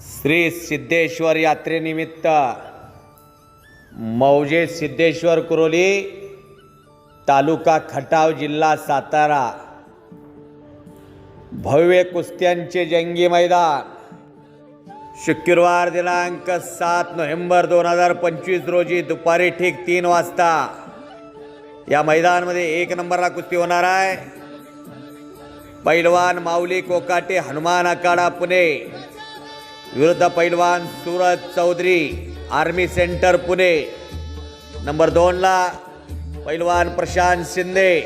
श्री सिद्धेश्वर यात्रेनिमित्त मौजे सिद्धेश्वर कुरोली तालुका खटाव जिल्हा सातारा. भव्य कुस्त्यांचे जंगी मैदान. शुक्रवार दिनांक सात नोव्हेंबर दोन हजार पंचवीस रोजी दुपारी ठीक तीन वाजता या मैदानामध्ये एक नंबरला कुस्ती होणार आहे. पैलवान माऊली कोकाटे हनुमान अकाडा पुणे. विरुद्ध पैलवान Suraj Chaudhary army center Pune. Number दोनला पैलवान प्रशांत शिंदे.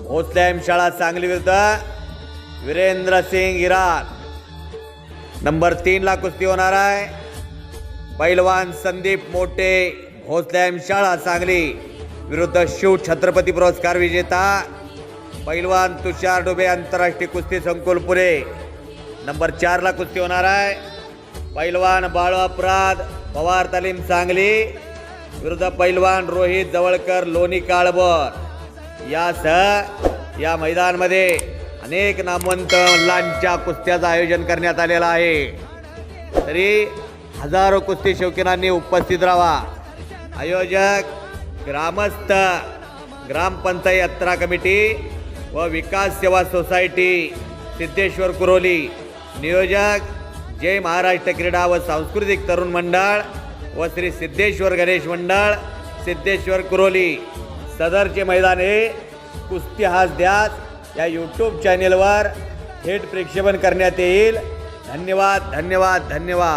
भोसलॅम शाळा सांगली विरुद्ध वीरेंद्र सिंग इराण. नंबर तीनला कुस्ती होणार आहे. पैलवान संदीप मोटे भोसलॅम शाळा सांगली. विरुद्ध शिव छत्रपती पुरस्कार विजेता पैलवान तुषार डुबे आंतरराष्ट्रीय कुस्ती संकुल पुणे. नंबर चारला कुस्ती होणार आहे. पैलवान बाळू अपराध पवार तालीम सांगली विरुद्ध पैलवान रोहित जवळकर लोणी काळबर यासह या मैदानमध्ये अनेक नामवंत मुलांच्या कुस्त्याचं आयोजन करण्यात आलेलं आहे. तरी हजारो कुस्ती शौकीनांनी उपस्थित राहा. आयोजक ग्रामस्थ ग्रामपंचायत यात्रा कमिटी व विकास सेवा सोसायटी सिद्धेश्वर कुरोली. नियोजक जय महाराष्ट्र क्रीडा व सांस्कृतिक तरुण मंडळ व श्री सिद्धेश्वर गणेश मंडळ. सिद्धेश्वर कुरोली सदरचे मैदान हे कुस्ती हास द्यास या यूट्यूब चॅनेलवर थेट प्रक्षेपण करण्यात येईल. धन्यवाद धन्यवाद धन्यवाद.